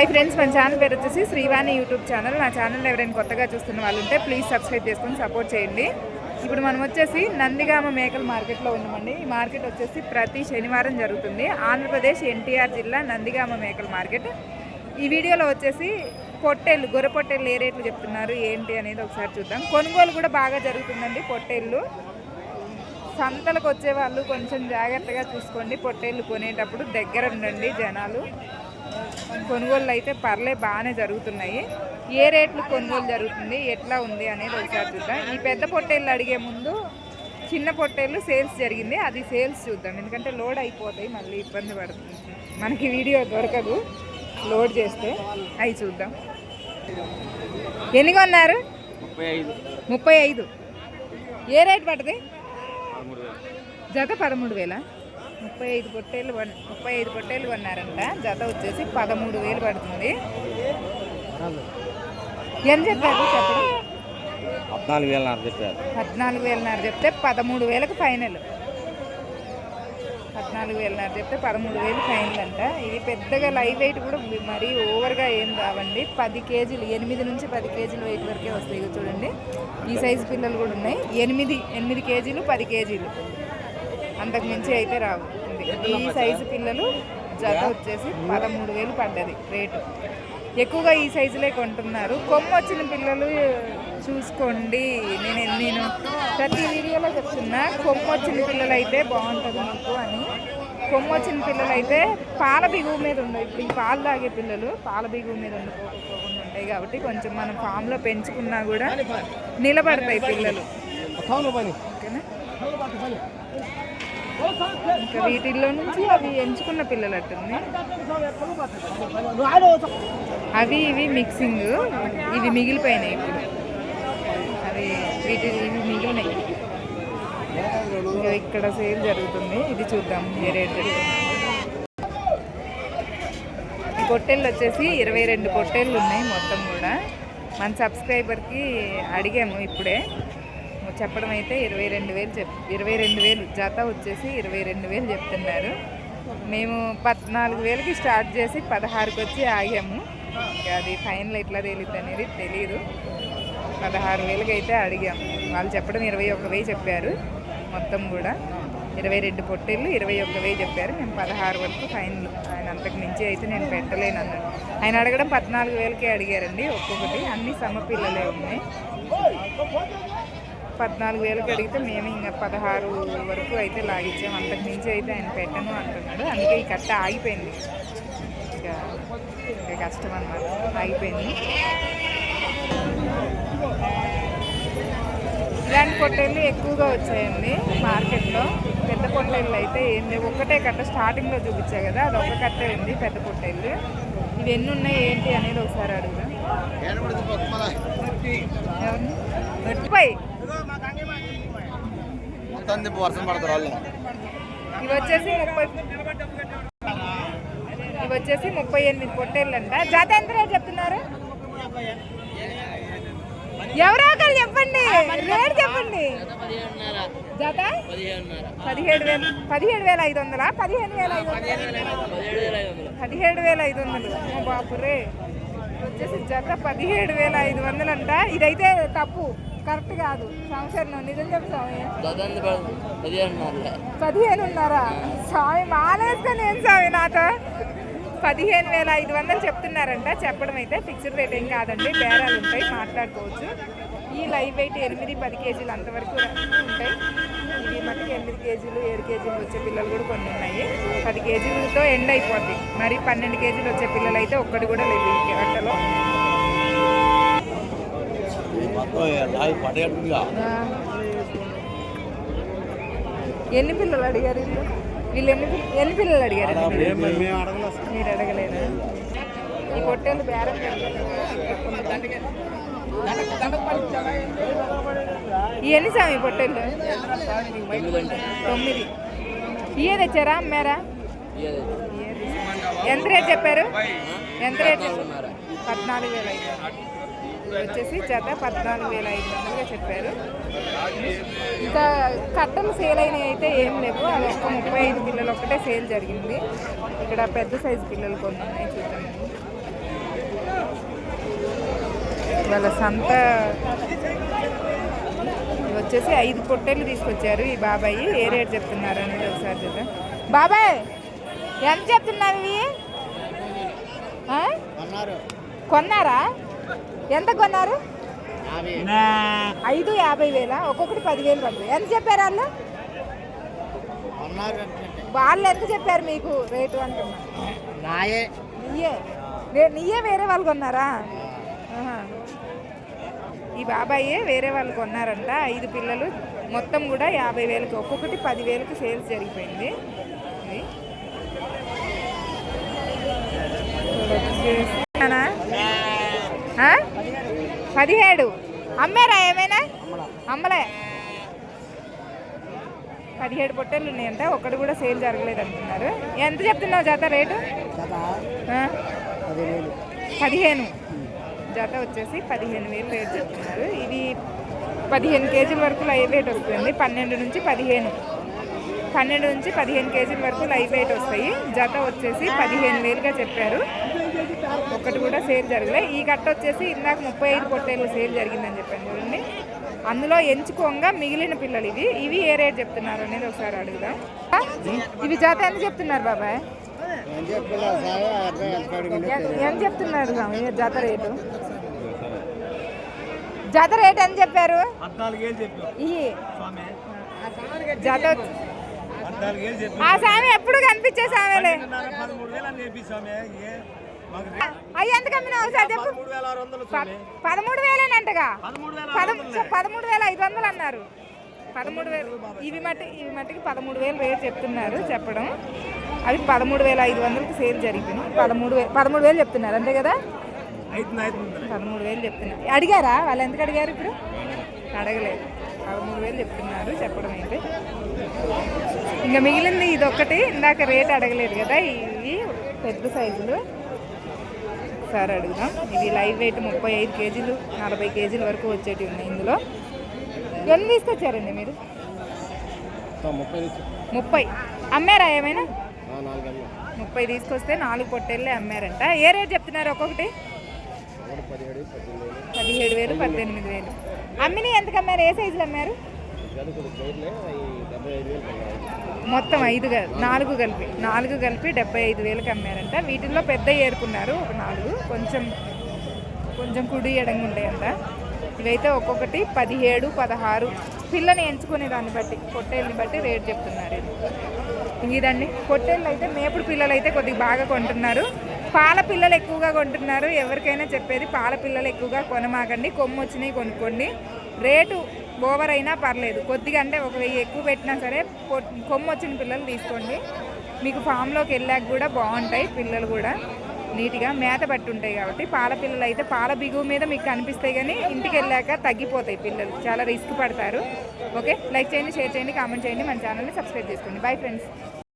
Hi friends మన channel పేరు వచ్చేసి శ్రీవాణి యూట్యూబ్ ఛానల్. నా ఛానల్ ఎవరైనా కొత్తగా చూస్తున్న వాళ్ళు ఉంటే ప్లీజ్ సబ్స్క్రైబ్ చేసుకొని సపోర్ట్ చేయండి. ఇప్పుడు మనం వచ్చేసి నందిగామ మేకల మార్కెట్లో ఉన్నామండి. ఈ మార్కెట్ వచ్చేసి ప్రతి శనివారం జరుగుతుంది. ఆంధ్రప్రదేశ్ ఎన్టీఆర్ జిల్లా నందిగామ మేకల మార్కెట్. ఈ వీడియోలో వచ్చేసి పొట్టేళ్ళు గొర్రె పొట్టేళ్ళు ఏ రేట్లు చెప్తున్నారు ఏంటి అనేది ఒకసారి చూద్దాం. కొనుగోలు కూడా బాగా జరుగుతుందండి పొట్టేళ్ళు. సంతలకు వచ్చే వాళ్ళు కొంచెం జాగ్రత్తగా చూసుకోండి. పొట్టేళ్ళు కొనేటప్పుడు దగ్గర ఉండండి జనాలు. కొనుగోళ్ళు అయితే పర్లే బాగానే జరుగుతున్నాయి. ఏ రేట్లు కొనుగోలు జరుగుతుంది ఎట్లా ఉంది అనేది ఒకసారి చూద్దాం. ఈ పెద్ద పొట్టేళ్ళు అడిగే ముందు చిన్న పొట్టేళ్ళు సేల్స్ జరిగింది అది సేల్స్ చూద్దాం. ఎందుకంటే లోడ్ అయిపోతాయి మళ్ళీ ఇబ్బంది పడుతుంది. మనకి వీడియో దొరకదు లోడ్ చేస్తే. అవి చూద్దాం. ఎన్ని కొన్నారు? ముప్పై ఐదు. ఏ రేట్ పడుతుంది జత పదమూడు వేల? ముప్పై ఐదు కొన్ ముప్పై ఐదు పొట్టేళ్ళు కొన్నారంట. జత వచ్చేసి పదమూడు వేలు పడుతుంది. ఎంత చెప్పారు చెప్పడం? పద్నాలుగు వేలు చెప్పారు. పద్నాలుగు వేలన్నర చెప్తే పదమూడు వేలకు ఫైనల్. పద్నాలుగు వేలన్నర చెప్తే పదమూడు వేలు ఫైనల్ అంట. ఇది పెద్దగా లైవ్ వెయిట్ కూడా మరీ ఓవర్గా ఏం రావండి. పది కేజీలు ఎనిమిది నుంచి పది కేజీలు వెయిట్ వరకే వస్తాయి. చూడండి. ఈ సైజు పిల్లలు కూడా ఉన్నాయి. ఎనిమిది ఎనిమిది కేజీలు పది కేజీలు. అంతకు మించి అయితే రావు. ఈ సైజు పిల్లలు జత వచ్చేసి పదమూడు వేలు పడ్డది రేటు. ఎక్కువగా ఈ సైజులే కొంటున్నారు. కొమ్ము వచ్చిన పిల్లలు చూసుకోండి. నేను నేను ప్రతి వీడియోలో చెప్తున్నా కొమ్ము వచ్చిన పిల్లలు అయితే బాగుంటుంది మీకు అని. కొమ్ము వచ్చిన పిల్లలు అయితే పాల బిగువు మీద ఉండవు ఇప్పుడు ఈ పాలు తాగే పిల్లలు పాల బిగువు మీద ఉండిపోకుండా ఉంటాయి కాబట్టి కొంచెం మనం ఫామ్లో పెంచుకున్నా కూడా నిలబడతాయి పిల్లలు. ఓకేనా? ఇంకా వీటిల్లో నుంచి అవి ఎంచుకున్న పిల్లలు అట్టుంది అవి ఇవి మిక్సింగ్ ఇవి మిగిలిపోయినాయి ఇప్పుడు. అవి వీటి ఇవి మిగిలినాయి. ఇంకా ఇక్కడ సేల్ జరుగుతుంది. ఇది చూద్దాం ఏ రేట్ ఈ పొట్టేళ్ళు వచ్చేసి ఇరవై రెండు పొట్టేళ్ళు ఉన్నాయి మొత్తం కూడా. మన సబ్స్క్రైబర్కి అడిగాము ఇప్పుడే. చెప్పడం అయితే ఇరవై రెండు వేలు చెప్ ఇరవై రెండు వేలు జత వచ్చేసి ఇరవై రెండు వేలు చెప్తున్నారు. మేము పద్నాలుగు వేలకి స్టార్ట్ చేసి పదహారుకి వచ్చి ఆగాము. అది ఫైనల్ ఎట్లా తేలిద్ది అనేది తెలియదు పదహారు వేలకి అయితే అడిగాము. వాళ్ళు చెప్పడం ఇరవై ఒక్క వెయ్యి చెప్పారు. మొత్తం కూడా ఇరవై రెండు పొట్టేళ్ళు ఇరవై ఒక్క వెయ్యి చెప్పారు. మేము పదహారు వరకు ఫైనల్. ఆయన అంతకు మించి అయితే నేను పెట్టలేను అన్నాను ఆయన అడగడం పద్నాలుగు వేలకే అడిగారండి ఒక్కొక్కటి. అన్ని సమపిల్లలే ఉన్నాయి. పద్నాలుగు వేలకు అడిగితే మేము ఇంకా పదహారు వరకు అయితే లాగించాం అంతకు మించి అయితే ఆయన పెట్టను అంటున్నాడు. అందుకే ఈ కట్ట ఆగిపోయింది. ఇంకా ఇంకా కష్టం అన్నమాట. ఆగిపోయింది. ఇలాంటి పొట్టేళ్ళు ఎక్కువగా వచ్చాయండి మార్కెట్లో. పెద్ద పొట్టేళ్ళు అయితే ఏం లేవు. ఒక్కటే కట్ట స్టార్టింగ్లో చూపించా కదా అది ఒక కట్టే ఉంది పెద్ద పొట్టేళ్ళు. ఇవి ఎన్ని ఉన్నాయి ఏంటి అనేది ఒకసారి అడుగుదాం. ముప్పై మొత్తం తిప్పి వర్షం పడతారు వాళ్ళు. ఇవి వచ్చేసి ముప్పై ఇవి వచ్చేసి ముప్పై ఎనిమిది పొట్టేళ్ళు అంట జాత ఎంత రేటు చెప్తున్నారు? ఎవరో ఒకరు చెప్పండి? రేటు చెప్పండి. జాత? పదిహేడు వేలు పదిహేడు వేల ఐదు వందలా? పదిహేను వేల ఐదు వందలు? పదిహేడు వేల ఐదు వందలు. బాపురే. వచ్చేసి జత పదిహేడు వేల ఐదు వందలు అంట ఇదైతే తప్పు. కరెక్ట్ కాదు. సంవత్సరం నిజం చెప్తాము పదిహేనున్నారా? స్వామి మాలేసుకొని ఏం స్వామి నాతో? పదిహేను వేల ఐదు వందలు చెప్తున్నారంట. చెప్పడం అయితే ఫిక్స్డ్ రేట్ ఏం కాదండి. బేరాలు ఉంటాయి. మాట్లాడుకోవచ్చు. ఈ లైవ్ వెయిట్ ఎనిమిది పది కేజీలు అంతవరకు ఉంటాయి. ఇవి మటుకు ఎనిమిది కేజీలు ఏడు కేజీలు వచ్చే పిల్లలు కూడా కొన్ని ఉన్నాయి. పది కేజీలతో ఎండ్ అయిపోద్ది. మరి పన్నెండు కేజీలు వచ్చే పిల్లలు అయితే ఒక్కటి కూడా లేదు ఈ గంటలో ఎన్ని పిల్లలు అడిగారు వీళ్ళు? వీళ్ళు ఎన్ని ఎన్ని పిల్లలు అడిగారు? మీరు అడగలేదా? ఈ పొట్టేళ్ళు బేరం ఎన్ని సామి పొట్టేళ్ళు? తొమ్మిది. ఇయే తెచ్చారా అమ్మారా? ఇయ్యే? ఎంత రేట్ చెప్పారు? ఎంత రేట్ పద్నాలుగు వేల ఐదు వచ్చేసి జత పద్నాలుగు వేల ఐదు వందలుగా చెప్పారు. ఇంకా కట్టలు సేల్ అయినవి అయితే ఏం లేవు. అది ఒక్క ముప్పై ఐదు పిల్లలు ఒక్కటే సేల్ జరిగింది. ఇక్కడ పెద్ద సైజు పిల్లలు కొన్ని ఉన్నాయి చూద్దాం. వాళ్ళ సంత వచ్చేసి ఐదు పొట్టేలు తీసుకొచ్చారు ఈ బాబాయి. ఏ రేట్ చెప్తున్నారు అనేది ఒకసారి చూద్దాం. బాబాయ్ ఎంత చెప్తున్నారు? కొన్నారా? ఎంత కొన్నారు? ఐదు యాభై వేల? ఒక్కొక్కటి పదివేలు పడుతుంది. ఎంత చెప్పారు వాళ్ళు వాళ్ళు ఎంత చెప్పారు మీకు రేటు అంటున్నా? నాయే. నీయే. వేరే వాళ్ళు కొన్నారా. ఈ బాబాయే వేరే వాళ్ళు కొన్నారంట. ఐదు పిల్లలు. మొత్తం కూడా యాభై వేలకి ఒక్కొక్కటి పదివేలకి సేల్స్ జరిగిపోయింది. వచ్చేసి-? పదిహేడు. అమ్మారా ఏమైనా? అమ్మలే. పదిహేడు పొట్టేళ్ళు ఉన్నాయంట ఒక్కటి కూడా సేల్ జరగలేదు అంటున్నారు ఎంత చెప్తున్నావు జత రేటు? పదిహేను. జత వచ్చేసి పదిహేను వేలు రేట్ చెప్తున్నారు. ఇది పదిహేను కేజీల వరకు లైవ్ వెయిట్ వస్తుంది. పన్నెండు నుంచి పదిహేను. పన్నెండు నుంచి పదిహేను కేజీల వరకు లైవ్ వెయిట్ వస్తాయి. జత వచ్చేసి పదిహేను వేలుగా చెప్పారు. ఒకటి కూడా సేల్ జరగలే. ఈ కట్ట వచ్చేసి ఇందాక ముప్పై ఐదు పొట్టేళ్ళు సేల్ జరిగిందని చెప్పాను చూడండి. అందులో ఎంచుకోగా మిగిలిన పిల్లలు ఇవి. ఇవి ఏ రేట్ చెప్తున్నారు అనేది ఒకసారి అడుగుదాం. ఇవి జత ఎంత చెప్తున్నారు బాబాయ్? ఎంత- ఎంత చెప్తున్నారు జత రేటు? జత రేట్ ఎంత చెప్పారు? జత ఆ స్వామి ఎప్పుడు కనిపించే స్వామిలే? ఎంత కమ్మినావు ఒకసారి చెప్పు. పదమూడు వేలేనంటగా? పదమూడు వేల ఐదు వందలు అన్నారు. పదమూడు వేలు ఇవి మట్టి ఇవి మట్టికి పదమూడు వేలు రేట్ చెప్తున్నారు చెప్పడం. అవి పదమూడు వేల ఐదు వందలకి సేల్ జరిగినాయి పదమూడు వేలు పదమూడు వేలు చెప్తున్నారు అంతే కదా? పదమూడు వేలు చెప్తున్నారు. అడిగారా? వాళ్ళు ఎందుకు అడిగారు ఇప్పుడు? అడగలేదు. పదమూడు వేలు చెప్తున్నారు చెప్పడం అయితే ఇంకా మిగిలింది ఇది ఒక్కటి ఇందాక రేట్ అడగలేదు కదా ఇవి పెద్ద సైజులు. ఒకసారి అడుగుదాం. ఇది లైవ్ వెయిట్ ముప్పై ఐదు కేజీలు నలభై కేజీల వరకు వచ్చేటివి ఉన్నాయి ఇందులో. ఎన్ని తీసుకొచ్చారండి మీరు? ముప్పై అమ్మారా ఏమైనా? ముప్పై తీసుకొస్తే నాలుగు పొట్టేళ్ళే అమ్మారంట. ఏ రేట్ చెప్తున్నారు ఒక్కొక్కటి? పదిహేడు వేలు. పద్దెనిమిది వేలు. అమ్మిని ఎంతకు అమ్మారు? ఏ సైజులు అమ్మారు మొత్తం ఐదు నాలుగు కలిపి నాలుగు కలిపి డెబ్బై ఐదు వేలకు అమ్మారంట. వీటిల్లో పెద్ద ఏరుకున్నారు ఒక నాలుగు. కొంచెం కొంచెం కుడి ఎడంగా ఉంటాయంట ఇవైతే ఒక్కొక్కటి పదిహేడు పదహారు. పిల్లని ఎంచుకునే దాన్ని బట్టి పొట్టేళ్ళని బట్టి రేట్ చెప్తున్నారు ఇదండి. పొట్టేళ్ళు అయితే మేపుడు పిల్లలు అయితే కొద్దిగా బాగా కొంటున్నారు. పాల పిల్లలు ఎక్కువగా కొంటున్నారు. ఎవరికైనా చెప్పేది పాల పిల్లలు ఎక్కువగా కొనమాకండి. కొమ్ము వచ్చినాయి కొనుక్కోండి. రేటు ఓవర్ అయినా పర్లేదు. కొద్దిగా అంటే ఒక వెయ్యి ఎక్కువ పెట్టినా సరే కొమ్ము వచ్చిన పిల్లలు తీసుకోండి. మీకు ఫామ్లోకి వెళ్ళాక కూడా బాగుంటాయి పిల్లలు కూడా. నీట్గా మేత పట్టి ఉంటాయి కాబట్టి పాల పిల్లలు అయితే పాల బిగువు మీద మీకు కనిపిస్తాయి కానీ ఇంటికి వెళ్ళాక తగ్గిపోతాయి పిల్లలు. చాలా రిస్క్ పడతారు. ఓకే? లైక్ చేయండి షేర్ చేయండి కామెంట్ చేయండి. మన ఛానల్ని సబ్స్క్రైబ్ చేసుకోండి. Bye friends